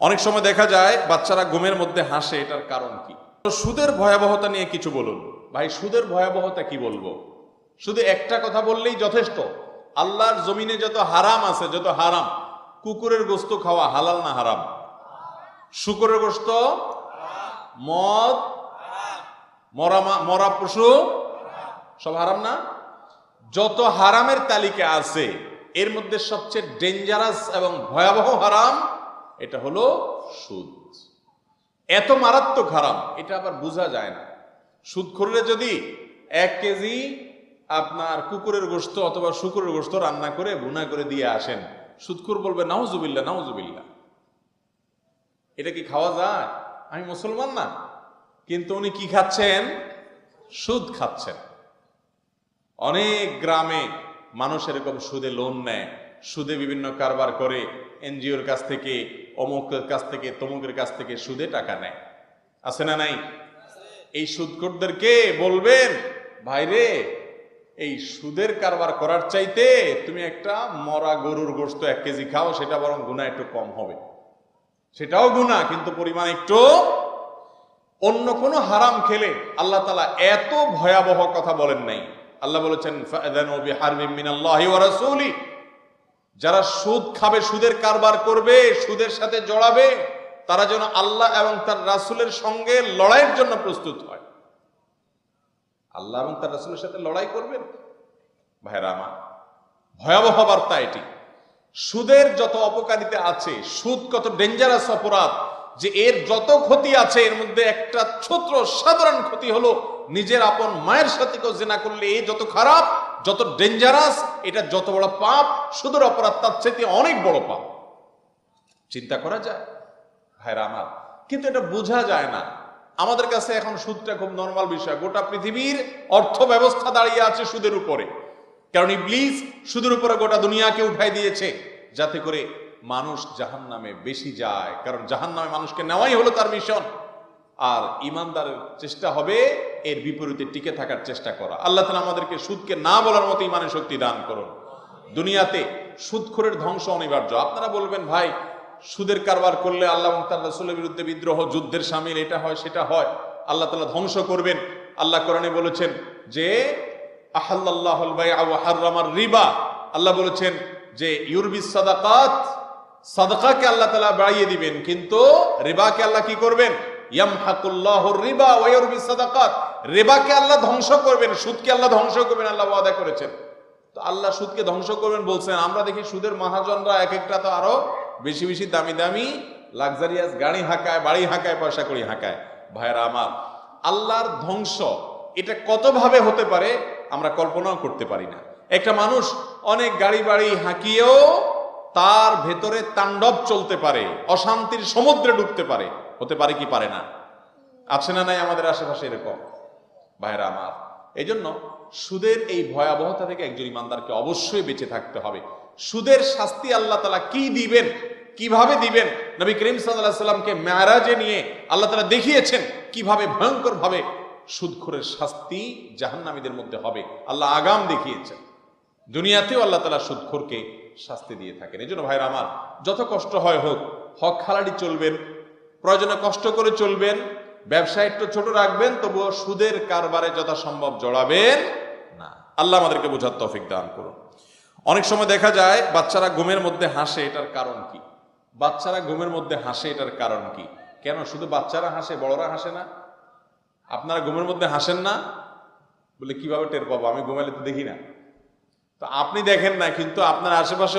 অনেক সময় দেখা যায় বাচ্চারা ঘুমের মধ্যে হাসে, এটার কারণ কি? তো সুদের ভয়াবহতা নিয়ে কিছু বলুন। ভাই, সুদের ভয়াবহতা কি বলব? শুধু একটা কথা বললেই যথেষ্ট। আল্লাহর জমিনে যত হারাম আছে, যত হারাম, কুকুরের গোস্ত খাওয়া হালাল না হারাম? শুকুরের গোস্ত? মদ? মরা মরা পশু? সব হারাম না? যত হারামের তালিকা আছে, এর মধ্যে সবচেয়ে ডেঞ্জারাস এবং ভয়াবহ হারাম এটা হলো সুদ। এত মারাত্মক হারাম, এটা আবার বোঝা যায় না। সুদ করলে যদি এক কেজি আপনার কুকুরের গোস্ত অথবা শুকুরের গোস্ত রান্না করে, ভুনা করে দিয়ে আসেন সুদকুর বলবে নাউজুবিল্লা নাউজুবিল্লা এটা কি খাওয়া যায়? আমি মুসলমান না। কিন্তু উনি কি খাচ্ছেন? সুদ খাচ্ছেন। অনেক গ্রামে মানুষ এরকম সুদে লোন নেয়। সুদে বিভিন্ন কারবার করে, এনজিওর কাছ থেকে অমুকের কাছ থেকে, তমুকের কাছ থেকে সুদে টাকা নেয়। আছে না নাই? এই সুদখোরদেরকে বলবেন ভাইরে এই সুদের কারবার করার চাইতে তুমি একটা মরা গরুর গোস্ত এক কেজি খাও, সেটা বরং গুণা একটু কম হবে। সেটাও গুণা কিন্তু পরিমাণ একটু অন্য কোনো হারাম খেলে আল্লাহ তালা এত ভয়াবহ কথা বলেন নাই। আল্লাহ বলেছেন যারা সুদ খাবে, সুদের কারবার করবে, সুদের সাথে জড়াবে, তারা যেন আল্লাহ এবং তার রাসূলের সঙ্গে লড়াইয়ের জন্য প্রস্তুত হয়। আল্লাহ এবং তার রাসূলের সাথে লড়াই করবেন? ভাইরা আমার, ভয়াবহ বার্তা এটি। সুদের যত অপকারিতা আছে, সুদ কত ডেঞ্জারাস অপরাধ, যে এর যত ক্ষতি আছে, এর মধ্যে একটা ছোট সাধারণ ক্ষতি হলো নিজের আপন মায়ের সাথে জেনা করলে এই যত খারাপ যত ডেঞ্জারাস এটা যত বড় পাপ, সুদের অপরাধ তার চাইতে অনেক বড় পাপ। চিন্তা করা যায়। ভাইরা আমার, কিন্তু এটা বোঝা যায় না। আমাদের কাছে এখন সুদটা খুব নর্মাল বিষয়। গোটা পৃথিবীর অর্থ ব্যবস্থা দাঁড়িয়ে আছে সুদের উপরে। কারণ ইবলিস সুদের উপরে গোটা দুনিয়াকে উঠাই দিয়েছে, যাতে করে মানুষ জাহান নামে বেশি যায়। কারণ জাহান নামে মানুষকে নেওয়াই হলো তার মিশন আর ইমানদারের চেষ্টা হবে, এর বিপরীতে টিকে থাকার চেষ্টা করা। আল্লাহ তালা আমাদেরকে সুদকে না বলার মতো ইমানের শক্তি দান করুন। দুনিয়াতে সুদখোরের ধ্বংস অনিবার্য। আপনারা বলবেন, ভাই, সুদের কারবার করলে আল্লাহ তার রাসূলের বিরুদ্ধে বিদ্রোহ, যুদ্ধের সামিল, এটা হয়, সেটা হয়। আল্লাহ তালা ধ্বংস করবেন। আল্লাহ কোরআনে বলেছেন যে হাররামার রিবা। আল্লাহ বলেছেন যে, ইউরবিস সাদাকাত, সাদাকাকে আল্লাহ তাআলা বাড়িয়ে দিবেন, কিন্তু রিবাকে আল্লাহ কি করবেন? রিবা রিবাকে আল্লাহ ধ্বংস করবেন, সুদকে আল্লাহ ধ্বংস করবেন, আল্লাহ ওয়াদা করেছেন। তো আল্লাহ সুদকে ধ্বংস করবেন বলছেন, আমরা দেখি সুদের মহাজনরা এক একটা তো আরও বেশি বেশি দামি দামি লাক্সারিয়াস গাড়ি হাঁকায়, বাড়ি হাঁকায়, পয়সা করি হাঁকায়। ভাইরা আমার, আল্লাহর ধ্বংস, এটা কতভাবে হতে পারে আমরা কল্পনাও করতে পারি না। একটা মানুষ অনেক গাড়ি বাড়ি হাঁকিয়েও তার ভেতরে তাণ্ডব চলতে পারে, অশান্তির সমুদ্রে ডুবতে পারে। হতে পারে কি পারে না? আছে না নাই আমাদের আশেপাশে এরকম? ভাইরা আমার এই জন্য সুদের এই ভয়াবহতা থেকে একজন ইমানদারকে অবশ্যই বেঁচে থাকতে হবে। সুদের শাস্তি আল্লাহ তালা কি দিবেন? কীভাবে দিবেন? নবী করিম সাল্লাহ সাল্লামকে মেয়ারাজে নিয়ে আল্লাহ তালা দেখিয়েছেন কীভাবে ভয়ঙ্কর ভাবে সুদখোরের শাস্তি জাহান্নামীদের মধ্যে হবে। আল্লাহ আগাম দেখিয়েছেন। দুনিয়াতেও আল্লাহ তালা সুদখোরকে শাস্তি দিয়ে থাকেন। এই জন্য ভাইরা আমার, যত কষ্ট হয় হোক, হক খালাড়ি চলবেন প্রয়োজনে কষ্ট করে চলবেন, ব্যবসা একটু ছোট রাখবেন, তবুও সুদের কারবারে যথাসম্ভব জড়াবেন না। আল্লাহ আমাদেরকে বোঝার তফিক দান করুন। অনেক সময় দেখা যায়, বাচ্চারা ঘুমের মধ্যে হাসে, এটার কারণ কি? বাচ্চারা ঘুমের মধ্যে হাসে, এটার কারণ কি? কেন? শুধু বাচ্চারা হাসে, বড়রা হাসে না? আপনারা ঘুমের মধ্যে হাসেন না? বলে, কীভাবে টের পাবো? আমি ঘুমাইলে তো দেখি না। তো আপনি দেখেন না, কিন্তু আপনার আশেপাশে